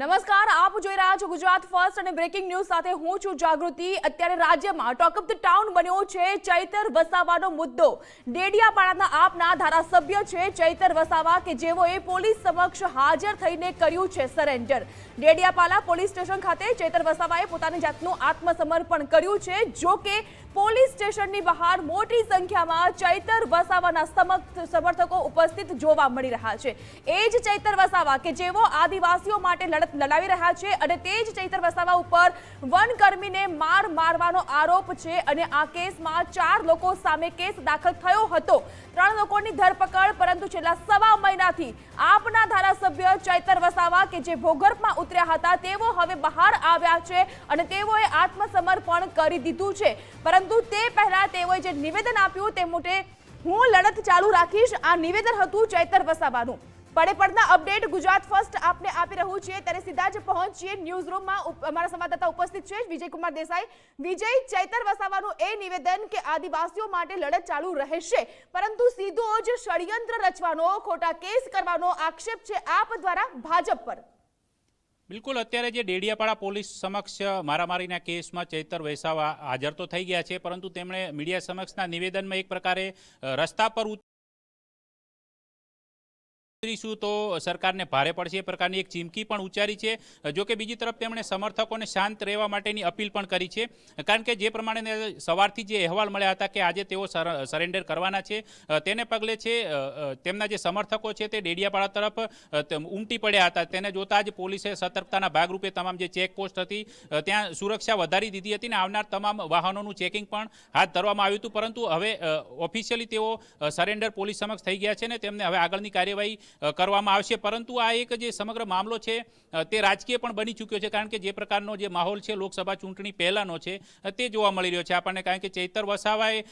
નમસ્કાર, આપ જોઈ રહ્યા છો ગુજરાત ફર્સ્ટ અને બ્રેકિંગ ન્યૂઝ સાથે હું છું જાગૃતિ. અત્યારે રાજ્યમાં ટોક ઓફ ધ ટાઉન બન્યો છે ચૈતર વસાવાનો મુદ્દો. ડેડિયાપાડાના આપના ધારાસભ્ય છે ચૈતર વસાવા કે જેઓએ પોલીસ સમક્ષ હાજર થઈને કર્યું છે સરેન્ડર ડેડિયાપાલા પોલીસ સ્ટેશન ખાતે ચૈતર વસાવાએ પોતાની જાતનું આત્મસમર્પણ કર્યું છે. જો કે પોલીસ સ્ટેશનની બહાર મોટી સંખ્યામાં ચૈતર વસાવાના સમક્ષ સમર્થકો ઉપસ્થિત જોવા મળી રહ્યા છે. એ જ ચૈતર વસાવા કે જેઓ આદિવાસીઓ માટે લડત લડાવી રહ્યા છે અને તે જ ચૈતર વસાવા ઉપર વનકર્મીને માર મારવાનો આરોપ છે અને આ કેસમાં ચાર લોકો સામે કેસ દાખલ થયો હતો. ત્રણ લોકોની ધરપકડ, પરંતુ છેલ્લા સવા મહિનાથી આપના ધારાસભ્ય ચૈતર વસાવા કે જે ભોગર્ભમાં ઉતર્યા હતા, તેઓ હવે બહાર આવ્યા છે અને તેઓએ આત્મસમર્પણ કરી દીધું છે. પરંતુ તે પહેલા તેઓએ જે નિવેદન આપ્યું તે મોટે હું લડત ચાલુ રાખીશ. આ નિવેદન હતું ચૈતર વસાવાનું. પડે પડના અપડેટ ગુજરાત ફર્સ્ટ આપને આપી રહ્યું છે. ત્યારે સીધા જ પહોંચીએ ન્યૂઝ રૂમમાં અમારા સંવાદદાતા ઉપસ્થિત છે. વિજયકુમાર દેસાઈ, વિજય ચૈતર વસાવાનું એ નિવેદન કે આદિવાસીઓ માટે લડત ચાલુ રહેશે. પરંતુ સીધો જ ષડયંત્ર રચવાનો, ખોટા કેસ કરવાનો આક્ષેપ છે આપ દ્વારા ભાજપ પર. બિલકુલ, અત્યારે જે ડેડિયાપાડા પોલીસ સમક્ષ મારામારીના કેસમાં ચૈતર વૈસાવા હાજર તો થઈ ગયા છે, પરંતુ તેમણે મીડિયા સમક્ષના નિવેદનમાં એક પ્રકારે રસ્તા પર ઉતરીશું તો સરકારને ભારે પડશે. એ પ્રકારની એક ચીમકી પણ ઉચ્ચારી છે. જો કે બીજી તરફ તેમણે સમર્થકોને શાંત રહેવા માટેની અપીલ પણ કરી છે. કારણ કે જે પ્રમાણે સવારથી જે અહેવાલ મળ્યા હતા કે આજે તેઓ સર- સરેન્ડર કરવાના છે તેને પગલે છે તેમના જે સમર્થકો છે તે ડેડિયાપાડા તરફ ઉમટી પડ્યા હતા. તેને જોતા જ પોલીસે સતર્કતાના ભાગરૂપે તમામ જે ચેકપોસ્ટ હતી ત્યાં સુરક્ષા વધારી દીધી હતી અને આવનાર તમામ વાહનોનું ચેકિંગ પણ હાથ ધરવામાં આવ્યું હતું. પરંતુ હવે ઓફિશિયલી તેઓ સરેન્ડર પોલીસ સમક્ષ થઈ ગયા છે ને તેમને હવે આગળની કાર્યવાહી કરવામાં આવશે. પરંતુ આ એક જે સમગ્ર મામલો છે તે રાજકીય પણ બની ચૂક્યો છે, કારણ કે જે પ્રકારનો જે માહોલ છે, લોકસભા ચૂંટણી પહેલાંનો છે તે જોવા મળી રહ્યો છે. આપણને કારણ કે ચૈતર વસાવાએ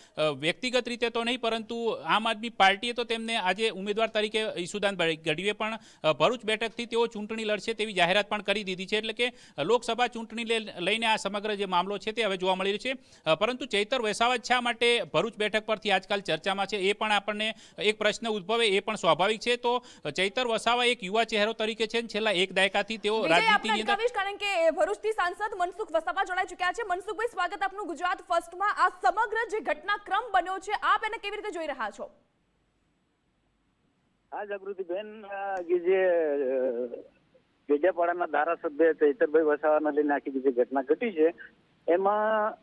વ્યક્તિગત રીતે તો નહીં, પરંતુ આમ આદમી પાર્ટીએ તો તેમને આજે ઉમેદવાર તરીકે ઈસુદાન ગઢવીએ પણ ભરૂચ બેઠકથી તેઓ ચૂંટણી લડશે તેવી જાહેરાત પણ કરી દીધી છે. એટલે કે લોકસભા ચૂંટણી લઈને આ સમગ્ર જે મામલો છે, તે હવે જોવા મળી રહ્યો છે. પરંતુ ચૈતર વસાવા શા માટે ભરૂચ બેઠક પરથી આજકાલ ચર્ચામાં છે, એ પણ આપણને એક પ્રશ્ન ઉદ્ભવે, એ પણ સ્વાભાવિક છે. તો ચૈતર વસાવા એક યુવા ચહેરો તરીકે છે છેલ્લા એક દાયકાથી તેઓ રાજનીતિની અંદર કારણ કે ભરૂચથી સાંસદ મનસુખ વસાવા જોડાઈ ચૂક્યા છે. મનસુખભાઈ સ્વાગત આપનું ગુજરાત ફર્સ્ટમાં. આ સમગ્ર જે ઘટનાક્રમ બન્યો છે આપ એને કેવી રીતે જોઈ રહ્યા છો? હા જાગૃતિબેન કે જે ગેજાપાડાના ધારાસભ્ય ચૈતરભાઈ વસાવાને લઈને આખી જે ઘટના ઘટી છે એમાં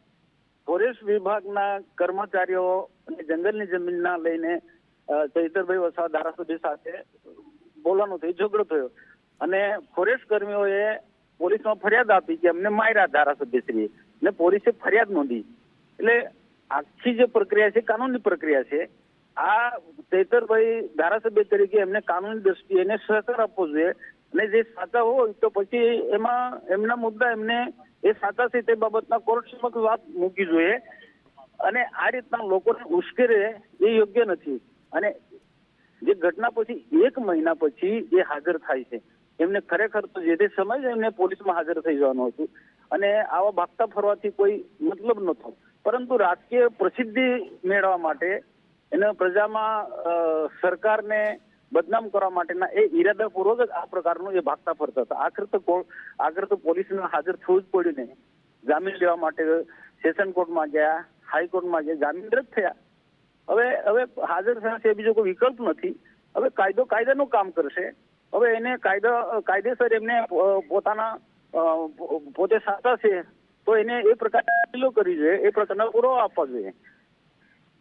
ફોરેસ્ટ વિભાગના કર્મચારીઓ અને જંગલની જમીનના લઈને ચૈતરભાઈ વસાવા ધારાસભ્ય સાથે બોલવાનું થયું, ઝઘડો થયો. અને ફોરેસ્ટ કર્મીઓએ પોલીસમાં ફરિયાદ આપી કે અમને માર્યા ધારાસભ્યશ્રીએ. ને પોલીસે ફરિયાદ નોંધી. એટલે આખી જે પ્રક્રિયા છે, કાનૂની પ્રક્રિયા છે, આ ચૈતરભાઈ ધારાસભ્ય તરીકે એમને કાનૂની દ્રષ્ટિએ એને સહકાર આપવો જોઈએ. અને જે સાચા હોય તો પછી એમાં, એમના મુદ્દા એમને એ સાચા છે તે બાબતના કોર્ટ સમક્ષ વાત મૂકવી જોઈએ. અને આ રીતના લોકોને ઉશ્કેરે એ યોગ્ય નથી. અને જે ઘટના પછી, એક મહિના પછી એ હાજર થાય છે, એમને ખરેખર તો જે તે સમય એમને પોલીસમાં હાજર થઈ જવાનું હતું. અને આવા ભાગતા ફરવાથી કોઈ મતલબ નહોતો. પરંતુ રાજકીય પ્રસિદ્ધિ મેળવવા માટે એને પ્રજામાં સરકારને બદનામ કરવા માટેના એ ઈરાદાપૂર્વક જ આ પ્રકારનું એ ભાગતા ફરતા હતા. આખર તો આખરે તો પોલીસને હાજર થવું જ પડ્યું ને જામીન લેવા માટે સેશન કોર્ટમાં ગયા, હાઈકોર્ટમાં ગયા, જામીન રદ થયા. હવે હવે હાજર થયા બીજો કોઈ વિકલ્પ નથી. હવે કાયદો કાયદાનું કામ કરશે. હવે એને કાયદા કાયદેસર એમને પોતાના પોતે સાચા છે તો એને એ પ્રકારની અપીલો કરવી જોઈએ. એ પ્રકારના પુરાવા આપવા જોઈએ.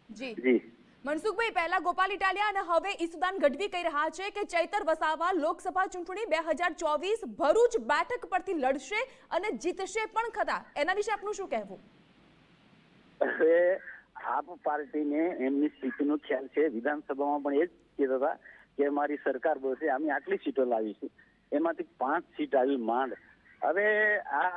જી. જી. મનસુખભાઈ પહેલા ગોપાલ ઇટાલિયા અને હવે ઈસુદાન ગઢવી કહી રહ્યા છે કે ચૈતર વસાવા લોકસભા ચૂંટણી બે હજાર ચોવીસ ભરૂચ બેઠક પરથી લડશે અને જીતશે પણ ખરા. એના વિશે આપનું શું કહેવું? હવે આપ પાર્ટીને એમની સ્થિતિનો ખ્યાલ છે. વિધાનસભામાં પણ એ જ કહેતા હતા કે અમારી સરકાર બોલશે અમે આટલી સીટો લાવીશું એમાંથી પાંચ સીટ આવી માંડ. હવે આ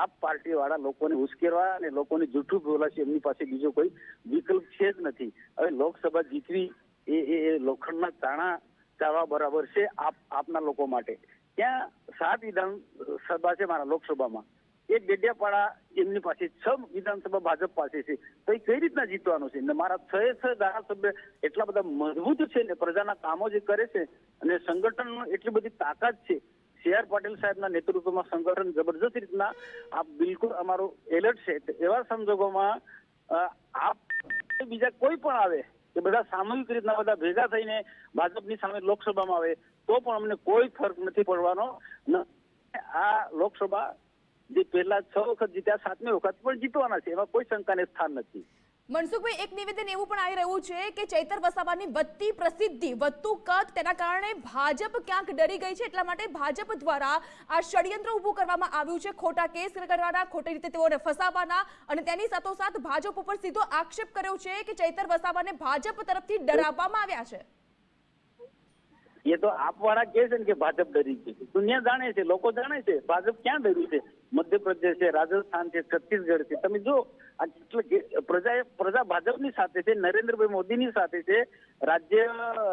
આપ પાર્ટી વાળા લોકોને ઉશ્કેરવા અને લોકોને જૂઠું બોલાશે એમની પાસે બીજો કોઈ વિકલ્પ છે જ નથી. હવે લોકસભા જીતવી એ એ લોખંડના તાણા ચાલવા બરાબર છે આપ, આપના લોકો માટે. ત્યાં સાત વિધાન સભા છે મારા લોકસભામાં. એ ડેડિયાપાડા એમની પાસે છ વિધાનસભા ભાજપ પાસે છે. તો એ કઈ રીતના જીતવાનું છે? મારા છ છ ધારાસભ્ય એટલા બધા મજબૂત છે ને પ્રજાના કામો જે કરે છે અને સંગઠનનો એટલી બધી તાકાત છે. સી આર પાટીલ સાહેબના નેતૃત્વમાં સંગઠન જબરજસ્ત રીતના આ બિલકુલ અમારું એલર્ટ છે. એવા સંજોગોમાં આપ બીજા કોઈ પણ આવે, કે બધા સામૂહિક રીતના બધા ભેગા થઈને ભાજપની સામે લોકસભામાં આવે, તો પણ અમને કોઈ ફરક નથી પડવાનો. આ લોકસભા જે પહેલા છ વખત જીત્યા સાતમી વખત પણ જીતવાના છે. એમાં કોઈ શંકાને સ્થાન નથી. મનસુખભાઈ એક નિવેદન એવું પણ આવી રહ્યું છે કે ચૈતર વસાવાની વધતી પ્રસિદ્ધિ વધતું કદ તેના કારણે ભાજપ ક્યાંક ડરી ગઈ છે. એટલા માટે ભાજપ દ્વારા આ ષડયંત્ર ઊભું કરવામાં આવ્યું છે. ખોટા કેસ કરવાના ખોટી રીતે તેઓને ફસાવવાના અને તેની સાથોસાથ ભાજપ ઉપર સીધો આક્ષેપ કર્યો છે કે ચૈતર વસાવાને ભાજપ તરફથી ડરાવવામાં આવ્યા છે. એ તો આપવાળા કે છે ને કે ભાજપ ડરી છે. દુનિયા જાણે છે લોકો જાણે છે ભાજપ ક્યાં ડર્યું છે? મધ્યપ્રદેશ છે રાજસ્થાન છે છત્તીસગઢ છે તમે જો આ પ્રજા પ્રજા ભાજપની સાથે છે, નરેન્દ્રભાઈ મોદીની સાથે છે. રાજ્ય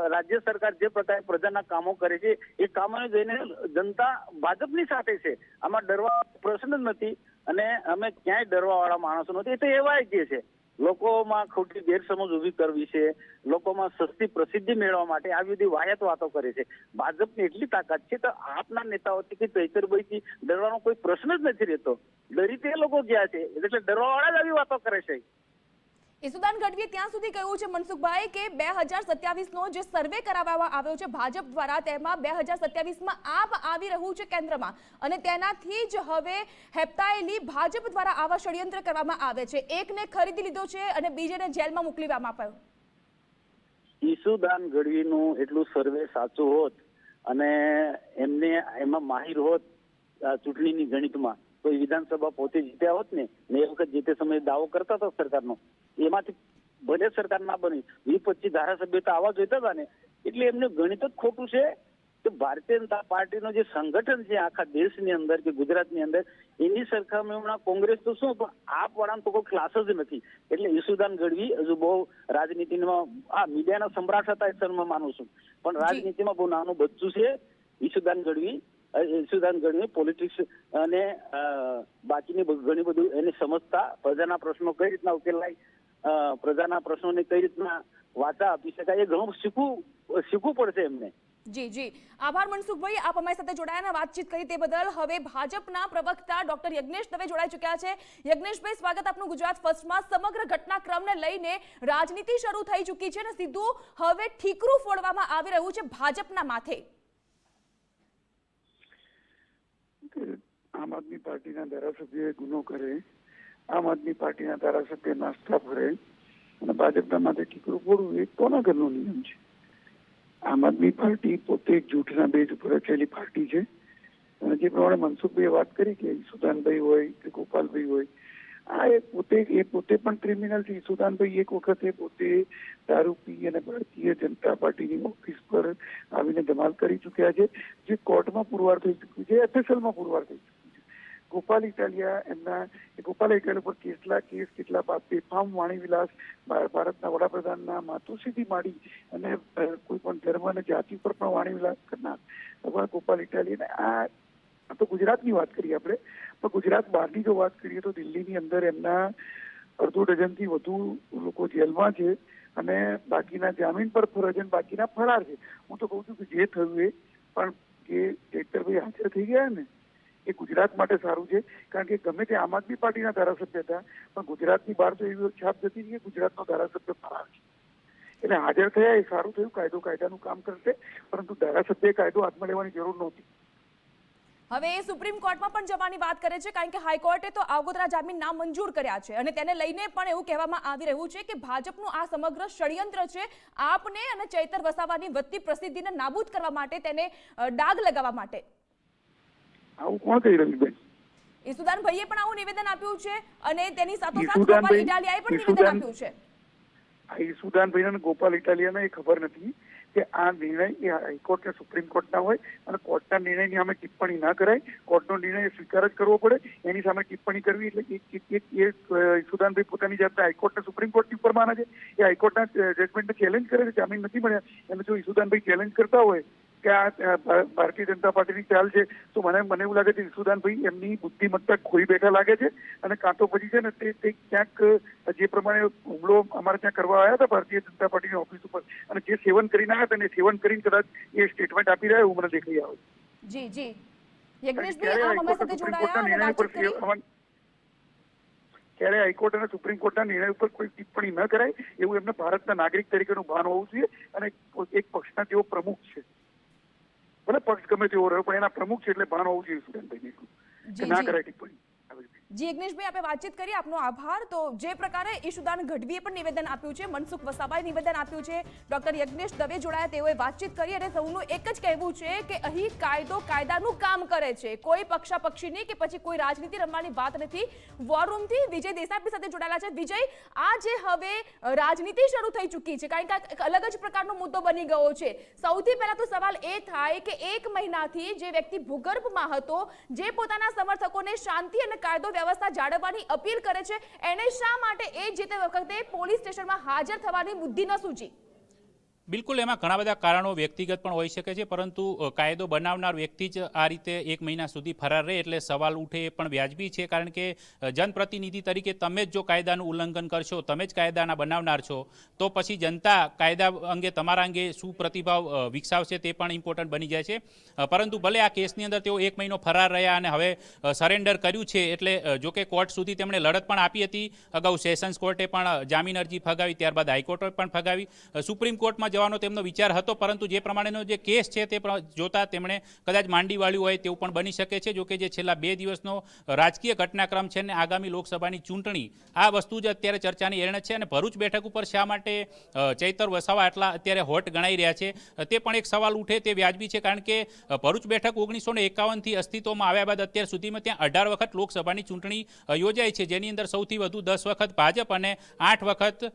રાજ્ય સરકાર જે પ્રકારે પ્રજાના કામો કરે છે, એ કામોને જોઈને જનતા ભાજપની સાથે છે. આમાં ડરવા પ્રશ્ન જ નથી અને અમે ક્યાંય ડરવા વાળા માણસો નથી. એ તો એવાય કે છે. લોકોમાં ખોટી ગેરસમજ ઊભી કરવી છે, લોકોમાં સસ્તી પ્રસિદ્ધિ મેળવવા માટે આવી બધી વાયત વાતો કરે છે. ભાજપની એટલી તાકાત છે તો આપના નેતાઓથી કે ચૈતરભાઈથી ડરવાનો કોઈ પ્રશ્ન જ નથી રહેતો. ડરી તે લોકો ગયા છે, એટલે ડરવાવાળા જ આવી વાતો કરે છે. ઈસુદાન ગઢવીએ ત્યાં સુધી કહ્યું છે મનસુખભાઈ કે બે હજાર સત્યાવીસનો જે સર્વે કરાવવામાં આવ્યો છે ભાજપ દ્વારા, તેમાં બે હજાર સત્યાવીસમાં આપ આવી રહ્યું છે કેન્દ્રમાં અને તેનાથી જ હવે હેપતાયેલી ભાજપ દ્વારા આવા ષડયંત્ર કરવામાં આવે છે. એકને ખરીદી લીધો છે અને બીજેને જેલમાં મોકલી દેવામાં આવ્યો. ઈસુદાન ગઢવીનું એટલું સર્વે સાચું હોત અને એમને, એમાં માહિર હોત ચૂંટણીની ગણિતમાં. તો એ વિધાનસભા પોતે જીત્યા હોત ને ને એ વખત જે તે સમયે દાવો કરતા હતા સરકારનો એમાંથી ભલે સરકાર ના બની વીસ પચીસ ધારાસભ્યો તો આવા જોઈતા હતા ને એટલે એમનું ગણિત જ ખોટું છે કે ભારતીય જનતા પાર્ટીનો જે સંગઠન છે આખા દેશની અંદર કે ગુજરાતની અંદર એની સરખામણીમાં કોંગ્રેસ તો શું પણ આ વાળાનો તો કોઈ ક્લાસ જ નથી. એટલે ઈસુદાન ગઢવી હજુ બહુ રાજનીતિમાં આ મીડિયાના સમ્રાટ હતા એ સર માનું છું. પણ રાજનીતિમાં બહુ નાનું બચ્ચું છે ઈસુદાન ગઢવી. અ, ઈસુદાન ગઢવી પોલિટિક્સ અને બાકીની ઘણી બધું એને સમજતા પ્રજાના પ્રશ્નો કઈ રીતના ઉકેલાય પ્રજાના પ્રશ્નોને કઈ રીતના વાચા આપી શકાય એ ઘણું શીખવું શીખવું પડશે એમને. જી જી. આભાર મનસુખભાઈ આપ અમારી સાથે જોડાયા અને વાતચીત કરી તે બદલ. હવે ભાજપના પ્રવક્તા ડોક્ટર યજ્ઞેશ દવે જોડાઈ ચૂક્યા છે. યજ્ઞેશભાઈ સ્વાગત આપનું ગુજરાત ફર્સ્ટમાં. સમગ્ર ઘટનાક્રમને લઈને રાજનીતિ શરૂ થઈ ચૂકી છે અને સીધું હવે ઠીકરું ફોડવામાં આવી રહ્યું છે ભાજપના માથે કે આમ આદમી પાર્ટીના ધારાસભ્યોએ ગુનો કરે, આમ આદમી પાર્ટીના ધારાસભ્ય નાસ્તા ભરે અને ભાજપના માટે કીકરું પડવું એ કોના ઘરનો નિયમ છે? આમ આદમી પાર્ટી પોતે એક જૂઠના બેજ ઉપર રચેલી પાર્ટી છે. અને જે પ્રમાણે મનસુખભાઈએ વાત કરી કે સુદાનભાઈ હોય કે ગોપાલભાઈ હોય, આ એ પોતે એ પોતે પણ ક્રિમિનલ છે. સુદાનભાઈ એક વખતે પોતે દારૂ પી અને ભારતીય જનતા પાર્ટીની ઓફિસ પર આવીને ધમાલ કરી ચૂક્યા છે. જે કોર્ટમાં પુરવાર થઈ ચૂક્યું છે એફએસએલમાં પુરવાર થઈ ચૂક્યું ગોપાલ ઇટાલિયા એમના ગોપાલ ઇટાલિયા ઉપર કેટલા કેસ, કેટલા બાદ બેફામ વાણીવિલાસ ભારતના વડાપ્રધાનના માતુશ્રીથી માંડી અને કોઈ પણ ધર્મ અને જાતિ પર પણ વાણીવિલાસ કરનાર ભગવાન ગોપાલ ઇટાલિયાને આ તો ગુજરાતની વાત કરીએ આપણે, પણ ગુજરાત બહારની જો વાત કરીએ તો દિલ્હીની અંદર એમના અડધો ડઝનથી વધુ લોકો જેલમાં છે અને બાકીના જામીન પર ફરજ અને બાકીના ફરાર છે. હું તો કહું છું કે જે થયું એ, પણ જે ચૈતરભાઈ હાજર થઈ ગયા ને એ ગુજરાત માટે સારું છે, કારણ કે ગમે તે આમ આદમી પાર્ટીના ધારાસભ્ય હતા, પણ ગુજરાતની બહાર તો એવી છાપ જતી કે ગુજરાતનો ધારાસભ્ય ફરાર છે. એટલે હાજર થયા એ સારું થયું, કાયદો કાયદાનું કામ કરશે, પરંતુ ધારાસભ્ય કાયદો હાથમાં લેવાની જરૂર નહોતી. હવે એ સુપ્રીમ કોર્ટમાં પણ જવાની વાત કરે છે, કારણ કે હાઈકોર્ટે તો આગોતરા જામીન નામંજૂર કર્યા છે. અને તેને લઈને પણ એવું કહેવામાં આવી રહ્યું છે કે ભાજપનું આ સમગ્ર ષડયંત્ર છે, આપને અને ચૈતર વસાવાની વધતી પ્રસિદ્ધિને નાબૂદ કરવા માટે તેને ડાગ લગાવવા માટે. આવું કોણ કહી રહ્યું બેન? ઈસુદાન ભાઈએ પણ આવું નિવેદન આપ્યું છે અને તેની સાથોસાથ ઈસુદાન ગોપાલ ભાઈ- ઇટાલિયાએ પણ ઈસુદાન- નિવેદન આપ્યું છે. આ ઈસુદાનભાઈ અને ગોપાલ ઇટાલિયાને એ ખબર નથી કે આ નિર્ણય એ હાઈકોર્ટ કે સુપ્રીમ કોર્ટના હોય અને કોર્ટના નિર્ણયની સામે ટિપ્પણી ના કરાય. કોર્ટનો નિર્ણય સ્વીકાર જ કરવો પડે. એની સામે ટિપ્પણી કરવી એટલે ભાઈ એ ઈસુદાનભાઈ પોતાની જાતને હાઈકોર્ટને સુપ્રીમ કોર્ટની ઉપર માને છે. એ હાઈકોર્ટના જજમેન્ટને ચેલેન્જ કરે છે. જામીન નથી મળ્યા. અને જો ઈસુદાનભાઈ ચેલેન્જ કરતા હોય કે આ ભારતીય જનતા પાર્ટીની ચાલ છે તો મને મને એવું લાગે છે ઈસુદાનભાઈ એમની બુદ્ધિમત્તા ખોઈ બેઠા લાગે છે અને કાં તો પછી છે ને તે તે ક્યાંક જે પ્રમાણે હુમલો અમારે ત્યાં કરવા આવ્યા હતા ભારતીય જનતા પાર્ટીની ઓફિસ ઉપર અને જે સેવન કરીને આવ્યા હતા ને સેવન કરીને કદાચ એ સ્ટેટમેન્ટ આપી રહ્યા એવું મને દેખાઈ આવે. જી જી. યજ્ઞેશભાઈ આપ અમારી સાથે જોડાયા અને વાતચીત કરી. ક્યારે હાઈકોર્ટ અને સુપ્રીમ કોર્ટના નિર્ણય ઉપર કોઈ ટિપ્પણી ન કરાય એવું એમને ભારતના નાગરિક તરીકેનું ભાન હોવું જોઈએ અને એક પક્ષના તેઓ પ્રમુખ છે. ભલે પક્ષ ગમે તેવો રહ્યો પણ એના પ્રમુખ છે એટલે ભાન હોવું જોઈએ સુરેન્દ્રભાઈ ના કરાય ટિપ્પણી. જી યજ્ઞેશભાઈ આપણે વાતચીત કરી. આપનો આભાર. તો જે પ્રકારે ઈશુદાન ગઢવીએ પણ નિવેદન આપ્યું છે, મનસુખ વસાવાએ નિવેદન આપ્યું છે, ડોક્ટર યજ્ઞેશ દવે જોડાયા, તેઓએ વાતચીત કરી અને સૌનું એક જ કહેવું છે કે અહીં કાયદો કાયદાનું કામ કરે છે. કોઈ પક્ષાપક્ષીની કે પછી કોઈ રાજનીતિ રમવાની વાત નથી. વોર રૂમથી વિજય દેસાઈ સાથે જોડાયેલા છે. વિજય, આ જે હવે રાજનીતિ શરૂ થઈ ચૂકી છે, કારણ કે અલગ જ પ્રકારનો મુદ્દો બની ગયો છે. સૌથી પહેલા તો સવાલ એ થાય કે એક મહિનાથી જે વ્યક્તિ ભૂગર્ભમાં હતો, જે પોતાના સમર્થકોને શાંતિ અને કાયદો વ્યવસ્થા જાળવવાની અપીલ કરે છે. એને શા માટે એ જે તે વખતે પોલીસ સ્ટેશનમાં હાજર થવાની બુદ્ધિ ન સૂચી? બિલકુલ, એમાં ઘણા બધા કારણો વ્યક્તિગત પણ હોઈ શકે છે, પરંતુ કાયદો બનાવનાર વ્યક્તિ જ આ રીતે એક મહિના સુધી ફરાર રહે એટલે સવાલ ઉઠે એ પણ વ્યાજબી છે, કારણ કે જનપ્રતિનિધિ તરીકે તમે જ જો કાયદાનું ઉલ્લંઘન કરશો, તમે જ કાયદાના બનાવનાર છો, તો પછી જનતા કાયદા અંગે તમારા અંગે શું પ્રતિભાવ વિકસાવશે તે પણ ઇમ્પોર્ટન્ટ બની જાય છે. પરંતુ ભલે આ કેસની અંદર તેઓ એક મહિનો ફરાર રહ્યા અને હવે સરેન્ડર કર્યું છે, એટલે જોકે કોર્ટ સુધી તેમણે લડત પણ આપી હતી, અગાઉ સેશન્સ કોર્ટે પણ જામીન અરજી ફગાવી, ત્યારબાદ હાઈકોર્ટે પણ ફગાવી. સુપ્રીમ કોર્ટમાં જવાનો તેમનો વિચાર હતો, પરંતુ જે પ્રમાણેનો જે કેસ છે તે જોતા તેમણે કદાચ માંડી વાળ્યું હોય તેવું પણ બની શકે છે. જો કે જે છેલ્લા બે દિવસનો રાજકીય ઘટનાક્રમ છે ને આગામી લોકસભાની ચૂંટણી, આ વસ્તુ જ અત્યારે ચર્ચાની એરણ છે અને ભરૂચ બેઠક ઉપર શા માટે ચૈતર વસાવા આટલા અત્યારે હોટ ગણાઈ રહ્યા છે તે પણ એક સવાલ ઉઠે તે વ્યાજબી છે, કારણ કે ભરૂચ બેઠક ઓગણીસો ને એકાવનથી અસ્તિત્વમાં આવ્યા બાદ અત્યાર સુધીમાં ત્યાં અઢાર વખત લોકસભાની ચૂંટણી યોજાઈ છે. જેની અંદર સૌથી વધુ દસ વખત ભાજપ અને આઠ વખત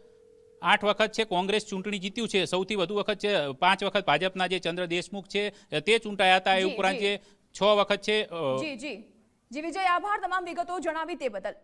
આઠ વખત છે કોંગ્રેસ ચૂંટણી જીત્યું છે. સૌથી વધુ વખત છે પાંચ વખત ભાજપના જે ચંદ્ર દેશમુખ છે તે ચૂંટાયા હતા એ ઉપરાંત જી. છ વખત છે જી જી. જી વિજય આભાર તમામ વિગતો જણાવી તે બદલ.